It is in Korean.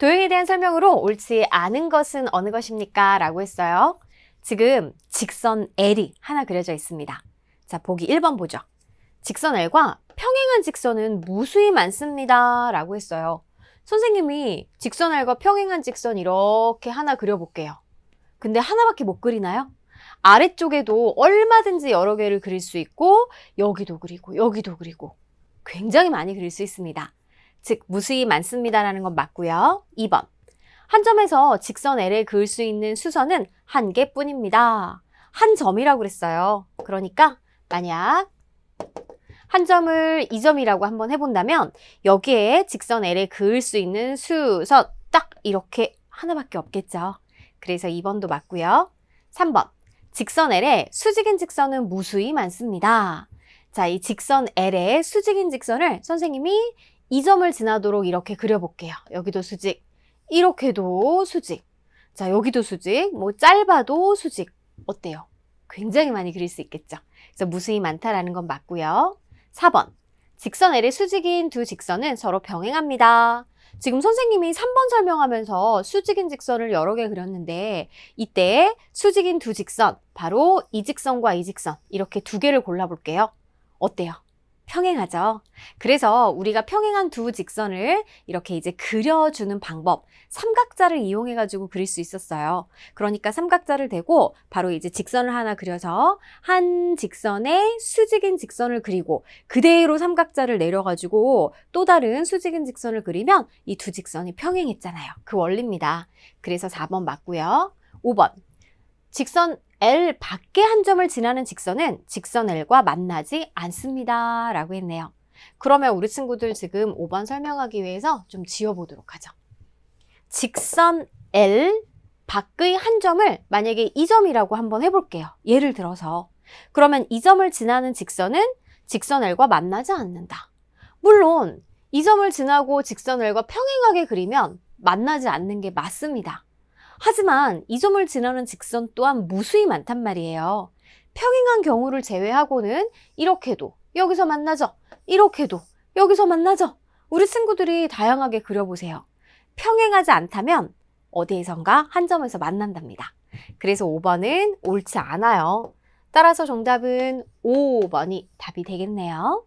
도형에 대한 설명으로 옳지 않은 것은 어느 것입니까? 라고 했어요. 지금 직선 L이 하나 그려져 있습니다. 자, 보기 1번 보죠. 직선 L과 평행한 직선은 무수히 많습니다. 라고 했어요. 선생님이 직선 L과 평행한 직선 이렇게 하나 그려볼게요. 근데 하나밖에 못 그리나요? 아래쪽에도 얼마든지 여러 개를 그릴 수 있고 여기도 그리고 여기도 그리고 굉장히 많이 그릴 수 있습니다. 즉 무수히 많습니다라는 건 맞고요. 2번. 한 점에서 직선 L을 그을 수 있는 수선은 한 개뿐입니다. 한 점이라고 그랬어요. 그러니까 만약 한 점을 2점이라고 한번 해본다면 여기에 직선 L을 그을 수 있는 수선 딱 이렇게 하나밖에 없겠죠. 그래서 2번도 맞고요. 3번. 직선 L에 수직인 직선은 무수히 많습니다. 자, 이 직선 L의 수직인 직선을 선생님이 2점을 지나도록 이렇게 그려볼게요. 여기도 수직, 이렇게도 수직. 자, 여기도 수직, 뭐 짧아도 수직. 어때요? 굉장히 많이 그릴 수 있겠죠. 그래서 무수히 많다라는 건 맞고요. 4번. 직선 L의 수직인 두 직선은 서로 병행합니다. 지금 선생님이 3번 설명하면서 수직인 직선을 여러 개 그렸는데 이때 수직인 두 직선, 바로 이 직선과 이 직선 이렇게 두 개를 골라볼게요. 어때요? 평행하죠? 그래서 우리가 평행한 두 직선을 이렇게 이제 그려주는 방법, 삼각자를 이용해가지고 그릴 수 있었어요. 그러니까 삼각자를 대고 바로 이제 직선을 하나 그려서 한 직선에 수직인 직선을 그리고 그대로 삼각자를 내려가지고 또 다른 수직인 직선을 그리면 이 두 직선이 평행했잖아요. 그 원리입니다. 그래서 4번 맞고요. 5번. 직선 L 밖에 한 점을 지나는 직선은 직선 L과 만나지 않습니다. 라고 했네요. 그러면 우리 친구들 지금 5번 설명하기 위해서 좀 지워보도록 하죠. 직선 L 밖의 한 점을 만약에 이 점이라고 한번 해볼게요. 예를 들어서. 그러면 이 점을 지나는 직선은 직선 L과 만나지 않는다. 물론 이 점을 지나고 직선 L과 평행하게 그리면 만나지 않는 게 맞습니다. 하지만 이 점을 지나는 직선 또한 무수히 많단 말이에요. 평행한 경우를 제외하고는 이렇게도 여기서 만나죠. 이렇게도 여기서 만나죠. 우리 친구들이 다양하게 그려보세요. 평행하지 않다면 어디에선가 한 점에서 만난답니다. 그래서 5번은 옳지 않아요. 따라서 정답은 5번이 답이 되겠네요.